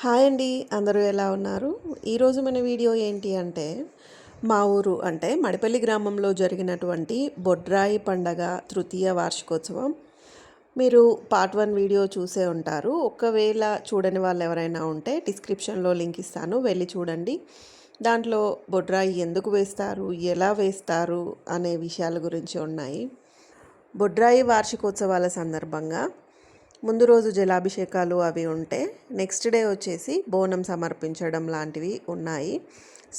Hi అండి అందరూ ఎలా ఉన్నారు? ఈరోజు మన వీడియో ఏంటి అంటే మా ఊరు అంటే మడిపల్లి గ్రామంలో జరిగినటువంటి బొడ్రాయి పండగ తృతీయ వార్షికోత్సవం. మీరు పార్ట్ వన్ వీడియో చూసే ఉంటారు. ఒకవేళ చూడని వాళ్ళు ఎవరైనా ఉంటే డిస్క్రిప్షన్లో లింక్ ఇస్తాను. వెళ్ళి చూడండి. దాంట్లో బొడ్రాయి ఎందుకు వేస్తారు ఎలా వేస్తారు అనే విషయాల గురించి ఉన్నాయి. బొడ్రాయి వార్షికోత్సవాల సందర్భంగా ముందు రోజు జలాభిషేకాలు అవి ఉంటే నెక్స్ట్ డే వచ్చేసి బోనం సమర్పించడం లాంటివి ఉన్నాయి.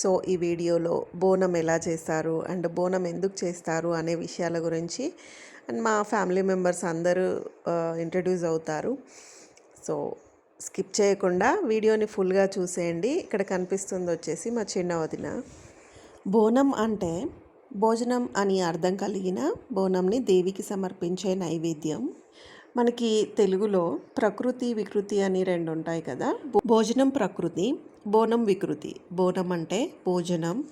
సో ఈ వీడియోలో బోనం ఎలా చేస్తారు అండ్ బోనం ఎందుకు చేస్తారు అనే విషయాల గురించి అండ్ మా ఫ్యామిలీ మెంబర్స్ అందరూ ఇంట్రడ్యూస్ అవుతారు. సో స్కిప్ చేయకుండా వీడియోని ఫుల్గా చూసేయండి. ఇక్కడ కనిపిస్తుంది వచ్చేసి మా చిన్న వదిన. బోనం అంటే భోజనం అని అర్థం కలిగిన బోనంని దేవికి సమర్పించే నైవేద్యం. మనకి తెలుగులో ప్రకృతి వికృతి అని రెండు ఉంటాయి కదా భోజనం ప్రకృతి బోనం వికృతి. బోనం అంటే భోజనం.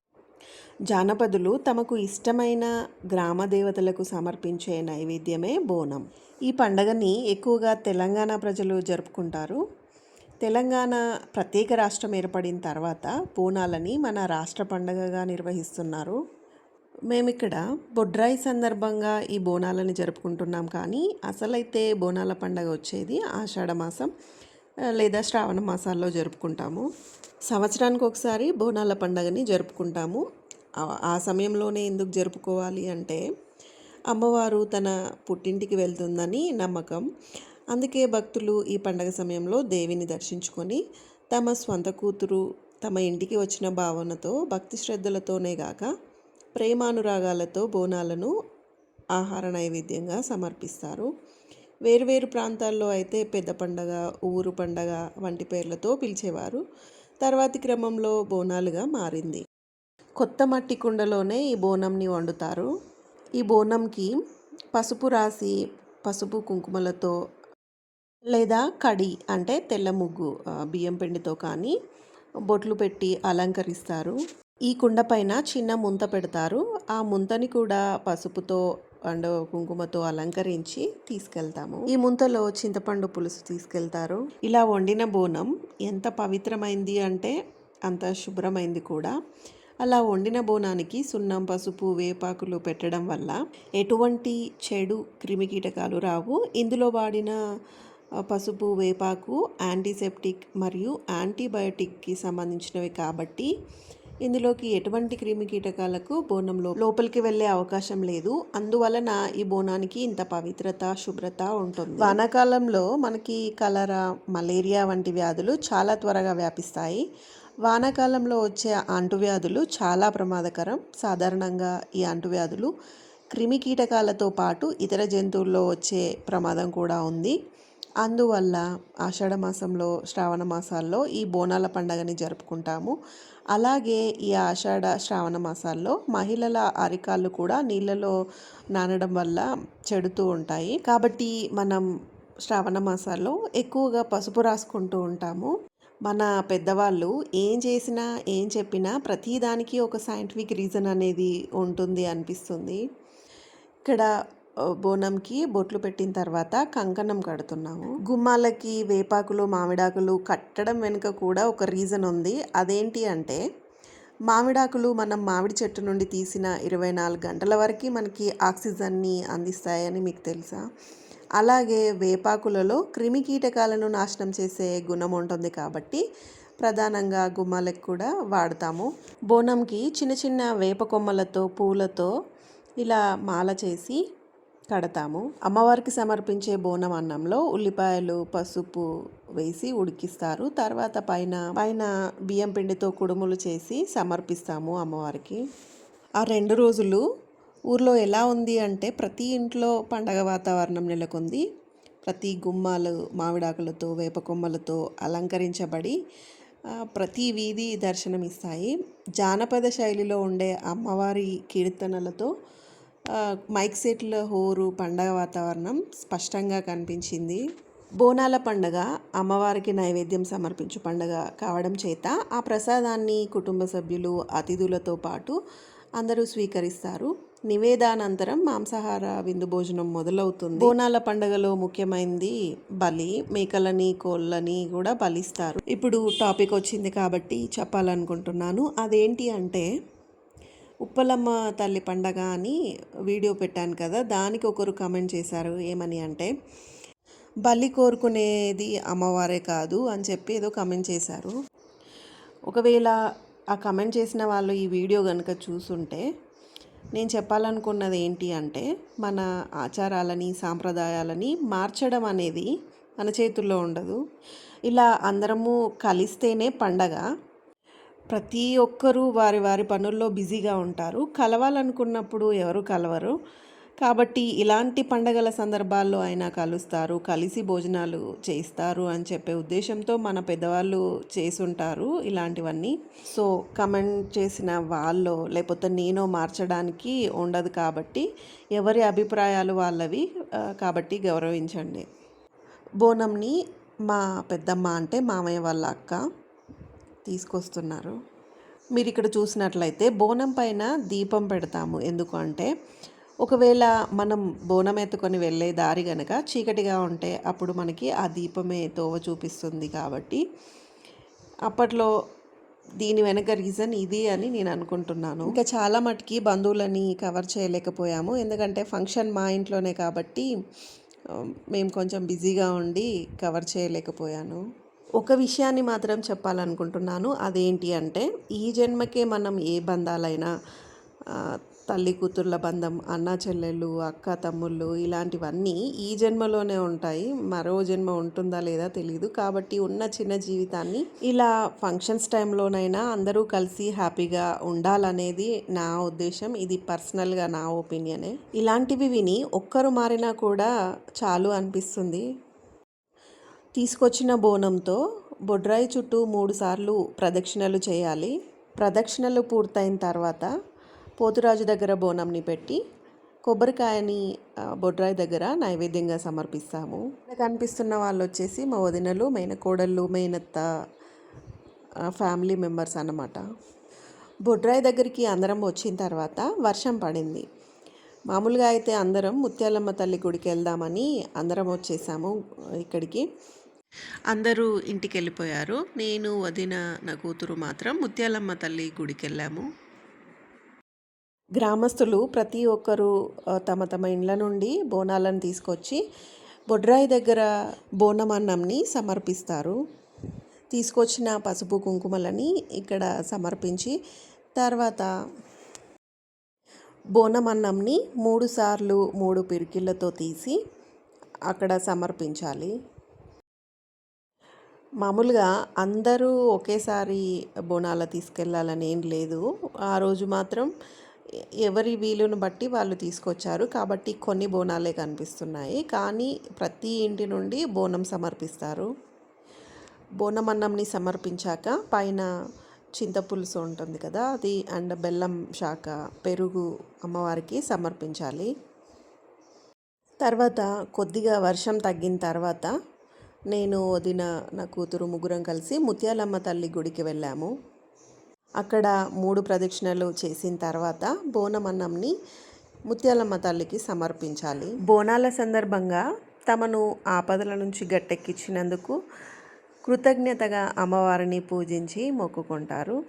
జానపదులు తమకు ఇష్టమైన గ్రామ దేవతలకు సమర్పించే నైవేద్యమే బోనం. ఈ పండగని ఎక్కువగా తెలంగాణ ప్రజలు జరుపుకుంటారు. తెలంగాణ ప్రత్యేక రాష్ట్రం ఏర్పడిన తర్వాత బోనాలని మన రాష్ట్ర పండగగా నిర్వహిస్తున్నారు. మేము ఇక్కడ బొడ్రాయి సందర్భంగా ఈ బోనాలని జరుపుకుంటున్నాం కానీ అసలైతే బోనాల పండగ వచ్చేది ఆషాఢ మాసం లేదా శ్రావణ మాసాల్లో జరుపుకుంటాము. సంవత్సరానికి ఒకసారి బోనాల పండగని జరుపుకుంటాము. ఆ సమయంలోనే ఎందుకు జరుపుకోవాలి అంటే అమ్మవారు తన పుట్టింటికి వెళ్తుందని నమ్మకం. అందుకే భక్తులు ఈ పండగ సమయంలో దేవిని దర్శించుకొని తమ స్వంత కూతురు తమ ఇంటికి వచ్చిన భావనతో భక్తి శ్రద్ధలతోనే గాక ప్రేమానురాగాలతో బోనాలను ఆహార నైవేద్యంగా సమర్పిస్తారు. వేరువేరు ప్రాంతాల్లో అయితే పెద్ద పండగ ఊరు పండగ వంటి పేర్లతో పిలిచేవారు. తర్వాతి క్రమంలో బోనాలుగా మారింది. కొత్త మట్టి కుండలోనే ఈ బోనంని వండుతారు. ఈ బోనంకి పసుపు రాసి పసుపు కుంకుమలతో లేదా కడి అంటే తెల్ల ముగ్గు బియ్యం పిండితో కానీ బొట్లు పెట్టి అలంకరిస్తారు. ఈ కుండ పైన చిన్న ముంత పెడతారు. ఆ ముంతని కూడా పసుపుతో అండ్ కుంకుమతో అలంకరించి తీసుకెళ్తాము. ఈ ముంతలో చింతపండు పులుసు తీసుకెళ్తారు. ఇలా వండిన బోనం ఎంత పవిత్రమైంది అంటే అంత శుభ్రమైంది కూడా. అలా వండిన బోనానికి సున్నం పసుపు వేపాకులు పెట్టడం వల్ల ఎటువంటి చెడు క్రిమికీటకాలు రావు. ఇందులో వాడిన పసుపు వేపాకు యాంటీసెప్టిక్ మరియు యాంటీబయోటిక్కి సంబంధించినవి కాబట్టి ఇందులోకి ఎటువంటి క్రిమి కీటకాలకు బోనంలో లోపలికి వెళ్ళే అవకాశం లేదు. అందువలన ఈ బోనానికి ఇంత పవిత్రత శుభ్రత ఉంటుంది. వానాకాలంలో మనకి కలరా మలేరియా వంటి వ్యాధులు చాలా త్వరగా వ్యాపిస్తాయి. వానాకాలంలో వచ్చే అంటువ్యాధులు చాలా ప్రమాదకరం. సాధారణంగా ఈ అంటువ్యాధులు క్రిమి కీటకాలతో పాటు ఇతర జంతువుల్లో వచ్చే ప్రమాదం కూడా ఉంది. అందువల్ల ఆషాఢ మాసంలో శ్రావణ మాసాల్లో ఈ బోనాల పండగని జరుపుకుంటాము. అలాగే ఈ ఆషాఢ శ్రావణ మాసాల్లో మహిళల అరికాళ్ళు కూడా నీళ్ళలో నానడం వల్ల చెడుతూ ఉంటాయి. కాబట్టి మనం శ్రావణ మాసాల్లో ఎక్కువగా పసుపు రాసుకుంటూ ఉంటాము. మన పెద్దవాళ్ళు ఏం చేసినా ఏం చెప్పినా ప్రతిదానికి ఒక సైంటిఫిక్ రీజన్ అనేది ఉంటుంది అనిపిస్తుంది. ఇక్కడ బోనంకి బొట్లు పెట్టిన తర్వాత కంకణం కడుతున్నాము. గుమ్మాలకి వేపాకులు మామిడాకులు కట్టడం వెనుక కూడా ఒక రీజన్ ఉంది. అదేంటి అంటే మామిడాకులు మనం మామిడి చెట్టు నుండి తీసిన ఇరవై నాలుగు గంటల వరకు మనకి ఆక్సిజన్ని అందిస్తాయని మీకు తెలుసా? అలాగే వేపాకులలో క్రిమి కీటకాలను నాశనం చేసే గుణం ఉంటుంది కాబట్టి ప్రధానంగా గుమ్మాలకు కూడా వాడతాము. బోనంకి చిన్న చిన్న వేప కొమ్మలతో పూలతో ఇలా మాల చేసి కడతాము. అమ్మవారికి సమర్పించే బోనం అన్నంలో ఉల్లిపాయలు పసుపు వేసి ఉడికిస్తారు. తర్వాత పైన పైన బియ్యం పిండితో కుడుములు చేసి సమర్పిస్తాము అమ్మవారికి. ఆ రెండు రోజులు ఊర్లో ఎలా ఉంది అంటే ప్రతి ఇంట్లో పండగ వాతావరణం నెలకొంది. ప్రతి గుమ్మాలు మామిడాకులతో వేప కొమ్మలతో అలంకరించబడి ప్రతి వీధి దర్శనమిస్తాయి. జానపద శైలిలో ఉండే అమ్మవారి కీర్తనలతో మైక్ సెట్ల హోరు పండగ వాతావరణం స్పష్టంగా కనిపించింది. బోనాల పండగ అమ్మవారికి నైవేద్యం సమర్పించు పండగ కావడం చేత ఆ ప్రసాదాన్ని కుటుంబ సభ్యులు అతిథులతో పాటు అందరూ స్వీకరిస్తారు. నివేదానంతరం మాంసాహార విందు భోజనం మొదలవుతుంది. బోనాల పండుగలో ముఖ్యమైనది బలి మేకలని కోళ్ళని కూడా బలిస్తారు. ఇప్పుడు టాపిక్ వచ్చింది కాబట్టి చెప్పాలనుకుంటున్నాను. అదేంటి అంటే ఉప్పలమ్మ తల్లి పండగ అని వీడియో పెట్టాను కదా దానికి ఒకరు కమెంట్ చేశారు ఏమని అంటే బలి కోరుకునేది అమ్మవారే కాదు అని చెప్పి ఏదో కమెంట్ చేశారు. ఒకవేళ ఆ కమెంట్ చేసిన వాళ్ళు ఈ వీడియో కనుక చూసుంటే నేను చెప్పాలనుకున్నది ఏంటి అంటే మన ఆచారాలని సాంప్రదాయాలని మార్చడం అనేది మన చేతుల్లో ఉండదు. ఇలా అందరము కలిస్తేనే పండగ. ప్రతి ఒక్కరూ వారి వారి పనుల్లో బిజీగా ఉంటారు. కలవాలనుకున్నప్పుడు ఎవరు కలవరు. కాబట్టి ఇలాంటి పండగల సందర్భాల్లో అయినా కలుస్తారు. కలిసి భోజనాలు చేస్తారు అని చెప్పే ఉద్దేశంతో మన పెద్దవాళ్ళు చేసుంటారు ఇలాంటివన్నీ. సో కమెంట్ చేసిన వాళ్ళు లేకపోతే నేను మార్చడానికి ఉండదు కాబట్టి ఎవరి అభిప్రాయాలు వాళ్ళవి కాబట్టి గౌరవించండి. బోనంని మా పెద్దమ్మ అంటే మామయ్య వాళ్ళ అక్క. తీసుకొస్తున్నారు. మీరు ఇక్కడ చూసినట్లయితే బోనం పైన దీపం పెడతాము. ఎందుకు అంటే ఒకవేళ మనం బోనం ఎత్తుకొని వెళ్ళే దారి గనక చీకటిగా ఉంటే అప్పుడు మనకి ఆ దీపమే తోవ చూపిస్తుంది కాబట్టి. అప్పట్లో దీని వెనక రీజన్ ఇది అని నేను అనుకుంటున్నాను. ఇంకా చాలా మటుకి బంధువులని కవర్ చేయలేకపోయాము. ఎందుకంటే ఫంక్షన్ మా ఇంట్లోనే కాబట్టి మేము కొంచెం బిజీగా ఉండి కవర్ చేయలేకపోయాను. ఒక విషయాన్ని మాత్రం చెప్పాలనుకుంటున్నాను. అదేంటి అంటే ఈ జన్మకే మనం ఏ బంధాలైనా తల్లి కూతుర్ల బంధం అన్న చెల్లెళ్ళు అక్క తమ్ముళ్ళు ఇలాంటివన్నీ ఈ జన్మలోనే ఉంటాయి. మరో జన్మ ఉంటుందా లేదా తెలియదు కాబట్టి ఉన్న చిన్న జీవితాన్ని ఇలా ఫంక్షన్స్ టైంలోనైనా అందరూ కలిసి హ్యాపీగా ఉండాలనేది నా ఉద్దేశం. ఇది పర్సనల్గా నా ఒపీనియనే. ఇలాంటివి విని ఒక్కరు మారినా కూడా చాలు అనిపిస్తుంది. తీసుకొచ్చిన బోనంతో బొడ్రాయి చుట్టూ మూడుసార్లు ప్రదక్షిణలు చేయాలి. ప్రదక్షిణలు పూర్తయిన తర్వాత పోతురాజు దగ్గర బోనంని పెట్టి కొబ్బరికాయని బొడ్రాయి దగ్గర నైవేద్యంగా సమర్పిస్తాము. కనిపిస్తున్న వాళ్ళు వచ్చేసి మా వదినలు మేనకోడళ్ళు మేనత్త ఫ్యామిలీ మెంబర్స్ అన్నమాట. బొడ్రాయి దగ్గరికి అందరం వచ్చిన తర్వాత వర్షం పడింది. మామూలుగా అయితే అందరం ముత్యాలమ్మ తల్లి గుడికి వెళ్దామని అందరం వచ్చేసాము ఇక్కడికి. అందరూ ఇంటికి వెళ్ళిపోయారు నేను వదిన నా కూతురు మాత్రం ముత్యాలమ్మ తల్లి గుడికి వెళ్ళాము గ్రామస్తులు ప్రతి ఒక్కరూ తమ తమ ఇండ్ల నుండి బోనాలను తీసుకొచ్చి బొడ్రాయి దగ్గర బోనం అన్నంని సమర్పిస్తారు. తీసుకొచ్చిన పసుపు కుంకుమలని ఇక్కడ సమర్పించి తర్వాత బోనం అన్నంని మూడు సార్లు మూడు పిరికిళ్ళతో తీసి అక్కడ సమర్పించాలి. మామూలుగా అందరూ ఒకేసారి బోనాల తీసుకెళ్ళాలని ఏం లేదు. ఆ రోజు మాత్రం ఎవరి వీలును బట్టి వాళ్ళు తీసుకొచ్చారు. కాబట్టి కొన్ని బోనాలే కనిపిస్తున్నాయి. కానీ ప్రతి ఇంటి నుండి బోనం సమర్పిస్తారు. బోనం అన్నంని సమర్పించాక పైన చింతపులుసు ఉంటుంది కదా అది అండ్ బెల్లం శాఖ పెరుగు అమ్మవారికి సమర్పించాలి. తర్వాత కొద్దిగా వర్షం తగ్గిన తర్వాత నేను వదిన నా కూతురు ముగ్గురం కలిసి ముత్యాలమ్మ తల్లి గుడికి వెళ్ళాము. అక్కడ మూడు ప్రదక్షిణలు చేసిన తర్వాత బోనమన్నంని ముత్యాలమ్మ తల్లికి సమర్పించాలి. బోనాల సందర్భంగా తమను ఆపదల నుంచి గట్టెక్కించినందుకు కృతజ్ఞతగా అమ్మవారిని పూజించి మొక్కుకుంటారు.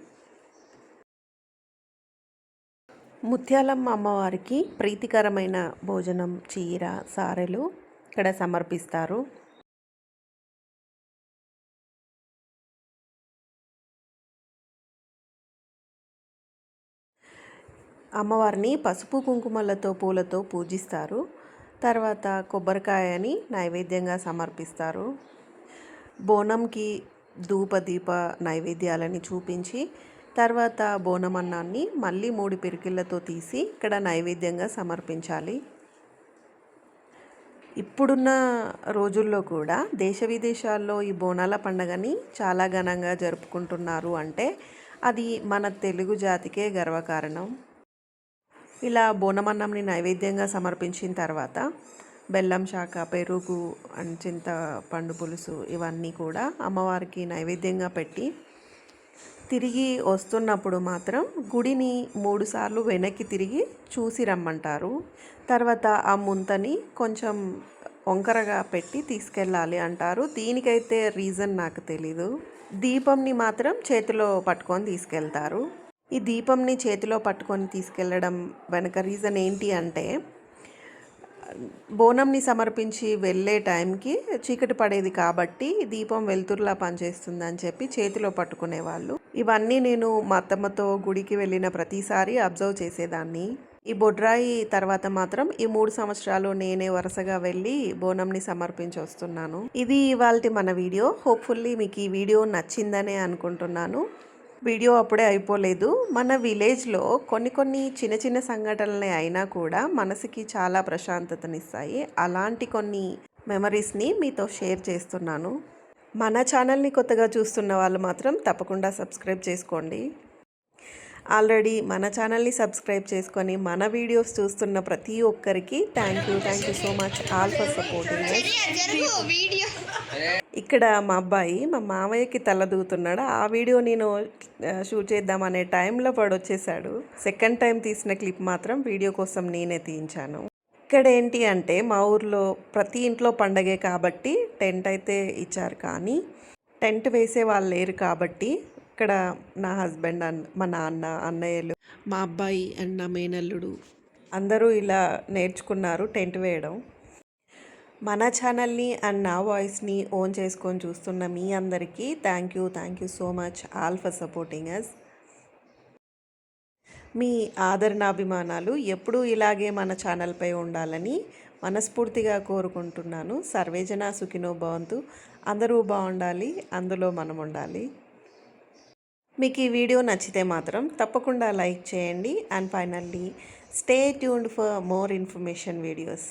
ముత్యాలమ్మ అమ్మవారికి ప్రీతికరమైన భోజనం చీర సారెలు ఇక్కడ సమర్పిస్తారు. అమ్మవారిని పసుపు కుంకుమలతో పూలతో పూజిస్తారు. తర్వాత కొబ్బరికాయని నైవేద్యంగా సమర్పిస్తారు. బోనంకి ధూప దీప నైవేద్యాలని చూపించి తర్వాత బోనం అన్నాన్ని మళ్ళీ మూడు పిరికిళ్ళతో తీసి ఇక్కడ నైవేద్యంగా సమర్పించాలి. ఇప్పుడున్న రోజుల్లో కూడా దేశ విదేశాల్లో ఈ బోనాల పండగని చాలా ఘనంగా జరుపుకుంటున్నారు అంటే అది మన తెలుగు జాతికే గర్వకారణం. ఇలా బోనమన్నంని నైవేద్యంగా సమర్పించిన తర్వాత బెల్లం శాఖ పెరుగు అండ్ చింత పండు పులుసు ఇవన్నీ కూడా అమ్మవారికి నైవేద్యంగా పెట్టి తిరిగి వస్తున్నప్పుడు మాత్రం గుడిని మూడుసార్లు వెనక్కి తిరిగి చూసి రమ్మంటారు. తర్వాత ఆ ముంతని కొంచెం వంకరగా పెట్టి తీసుకెళ్ళాలి అంటారు. దీనికైతే రీజన్ నాకు తెలీదు. దీపంని మాత్రం చేతిలో పట్టుకొని తీసుకెళ్తారు. ఈ దీపంని చేతిలో పట్టుకొని తీసుకెళ్ళడం వెనక రీజన్ ఏంటి అంటే బోనంని సమర్పించి వెళ్ళే టైంకి చీకటి పడేది కాబట్టి దీపం వెలుతురులా పనిచేస్తుందని చెప్పి చేతిలో పట్టుకునేవాళ్ళు. ఇవన్నీ నేను మా అత్తమ్మతో గుడికి వెళ్ళిన ప్రతిసారి అబ్జర్వ్ చేసేదాన్ని. ఈ బొడ్రాయి తర్వాత మాత్రం ఈ మూడు సంవత్సరాలు నేనే వరుసగా వెళ్ళి బోనంని సమర్పించి వస్తున్నాను. ఇది ఇవాళ మన వీడియో. హోప్ఫుల్లీ మీకు ఈ వీడియో నచ్చిందనే అనుకుంటున్నాను. వీడియో అప్పుడే అయిపోలేదు. మన విలేజ్లో కొన్ని కొన్ని చిన్న చిన్న సంఘటనలే అయినా కూడా మనసుకి చాలా ప్రశాంతతనిస్తాయి. అలాంటి కొన్ని మెమరీస్ని మీతో షేర్ చేస్తున్నాను. మన ఛానల్ని కొత్తగా చూస్తున్న వాళ్ళు మాత్రం తప్పకుండా సబ్స్క్రైబ్ చేసుకోండి. ఆల్రెడీ మన ఛానల్ని సబ్స్క్రైబ్ చేసుకొని మన వీడియోస్ చూస్తున్న ప్రతి ఒక్కరికి thank you thank you so much all for supporting ఇక్కడ మా అబ్బాయి మా మామయ్యకి తల దూతున్నాడు. ఆ వీడియో నేను షూట్ చేద్దాం అనే టైంలో పడు వచ్చేసాడు. సెకండ్ టైం తీసిన క్లిప్ మాత్రం వీడియో కోసం నేనే తీయించాను. ఇక్కడ ఏంటి అంటే మా ఊర్లో ప్రతి ఇంట్లో పండగే కాబట్టి టెంట్ అయితే ఇచ్చారు కానీ టెంట్ వేసే వాళ్ళు లేరు కాబట్టి ఇక్కడ నా హస్బెండ్ అన్న మా నాన్న అన్నయ్యలు మా అబ్బాయి అండ్ నా మేనల్లుడు. అందరూ ఇలా నేర్చుకున్నారు టెంట్ వేయడం. మన ఛానల్ని అండ్ నా వాయిస్ని ఓన్ చేసుకొని చూస్తున్న మీ అందరికీ thank you thank you so much all for supporting us మీ ఆదరణాభిమానాలు ఎప్పుడూ ఇలాగే మన ఛానల్పై ఉండాలని మనస్ఫూర్తిగా కోరుకుంటున్నాను. సర్వేజన సుఖినో భవంతు. అందరూ బాగుండాలి అందులో మనం ఉండాలి. మీకు ఈ వీడియో నచ్చితే మాత్రం తప్పకుండా లైక్ చేయండి. And finally stay tuned for more information videos